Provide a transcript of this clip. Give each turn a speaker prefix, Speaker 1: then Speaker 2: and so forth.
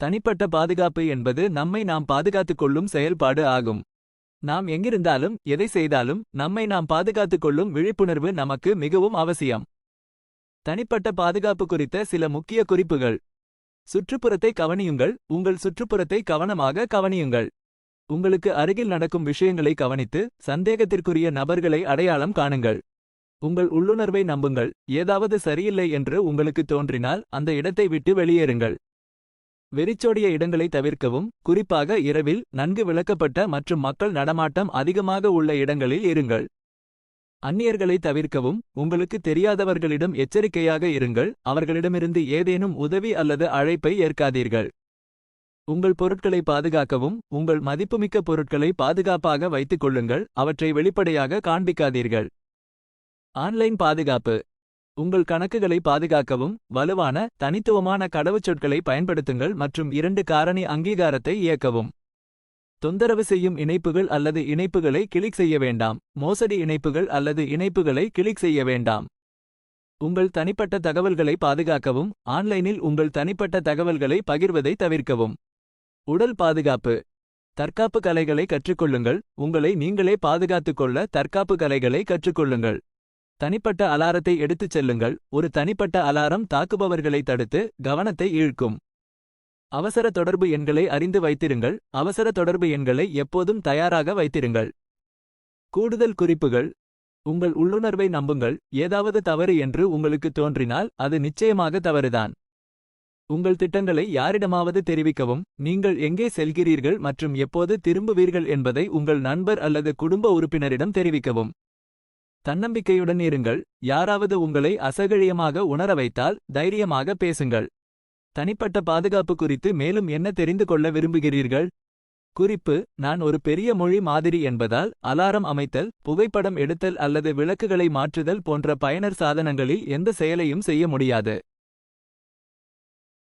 Speaker 1: தனிப்பட்ட பாதுகாப்பு என்பது நம்மை நாம் பாதுகாத்துக் கொள்ளும் செயல்பாடு ஆகும். நாம் எங்கிருந்தாலும் எதை செய்தாலும் நம்மை நாம் பாதுகாத்துக் கொள்ளும் விழிப்புணர்வு நமக்கு மிகவும் அவசியம். தனிப்பட்ட பாதுகாப்பு குறித்த சில முக்கிய குறிப்புகள். சுற்றுப்புறத்தை கவனியுங்கள் உங்கள் சுற்றுப்புறத்தை கவனமாக கவனியுங்கள். உங்களுக்கு அருகில் நடக்கும் விஷயங்களை கவனித்து சந்தேகத்திற்குரிய நபர்களை அடையாளம் காணுங்கள். உங்கள் உள்ளுணர்வை நம்புங்கள் ஏதாவது சரியில்லை என்று உங்களுக்கு தோன்றினால் அந்த இடத்தை விட்டு வெளியேறுங்கள். வெறிச்சோடிய இடங்களை தவிர்க்கவும் குறிப்பாக இரவில் நன்கு விளக்கப்பட்ட மற்றும் மக்கள் நடமாட்டம் அதிகமாக உள்ள இடங்களில் இருங்கள். அந்நியர்களை தவிர்க்கவும் உங்களுக்கு தெரியாதவர்களிடம் எச்சரிக்கையாக இருங்கள் அவர்களிடமிருந்து ஏதேனும் உதவி அல்லது அழைப்பை ஏற்காதீர்கள். உங்கள் பொருட்களை பாதுகாக்கவும் உங்கள் மதிப்புமிக்க பொருட்களை பாதுகாப்பாக வைத்துக் கொள்ளுங்கள் அவற்றை வெளிப்படையாக காண்பிக்காதீர்கள். ஆன்லைன் பாதுகாப்பு உங்கள் கணக்குகளை பாதுகாக்கவும் வலுவான தனித்துவமான கடவுச்சொற்களை பயன்படுத்துங்கள் மற்றும் இரண்டு காரணி அங்கீகாரத்தை இயக்கவும். தொந்தரவு செய்யும் இணைப்புகள் அல்லது இணைப்புகளை கிளிக் செய்ய வேண்டாம் மோசடி இணைப்புகள் அல்லது இணைப்புகளை கிளிக் செய்ய வேண்டாம். உங்கள் தனிப்பட்ட தகவல்களை பாதுகாக்கவும் ஆன்லைனில் உங்கள் தனிப்பட்ட தகவல்களை பகிர்வதை தவிர்க்கவும். உடல் பாதுகாப்பு தற்காப்பு கலைகளை கற்றுக்கொள்ளுங்கள் உங்களை நீங்களே பாதுகாத்துக்கொள்ள தற்காப்பு கலைகளை கற்றுக்கொள்ளுங்கள். தனிப்பட்ட அலாரத்தை எடுத்துச் செல்லுங்கள் ஒரு தனிப்பட்ட அலாரம் தாக்குபவர்களை தடுத்து கவனத்தை ஈழ்க்கும். அவசர தொடர்பு எண்களை அறிந்து வைத்திருங்கள் அவசர தொடர்பு எண்களை எப்போதும் தயாராக வைத்திருங்கள். கூடுதல் குறிப்புகள் உங்கள் உள்ளுணர்வை நம்புங்கள் ஏதாவது தவறு என்று உங்களுக்கு தோன்றினால் அது நிச்சயமாக தவறுதான். உங்கள் திட்டங்களை யாரிடமாவது தெரிவிக்கவும் நீங்கள் எங்கே செல்கிறீர்கள் மற்றும் எப்போது திரும்புவீர்கள் என்பதை உங்கள் நண்பர் அல்லது குடும்ப உறுப்பினரிடம் தெரிவிக்கவும். தன்னம்பிக்கையுடன் இருங்கள் யாராவது உங்களை அசகழியமாக உணர வைத்தால் தைரியமாக பேசுங்கள். தனிப்பட்ட பாதுகாப்பு குறித்து மேலும் என்ன தெரிந்து கொள்ள விரும்புகிறீர்கள். குறிப்பு நான் ஒரு பெரிய மொழி மாதிரி என்பதால் அலாரம் அமைத்தல் புகைப்படம் எடுத்தல் அல்லது விளக்குகளை மாற்றுதல் போன்ற பயனர் சாதனங்களில் எந்த செயலையும் செய்ய முடியாது.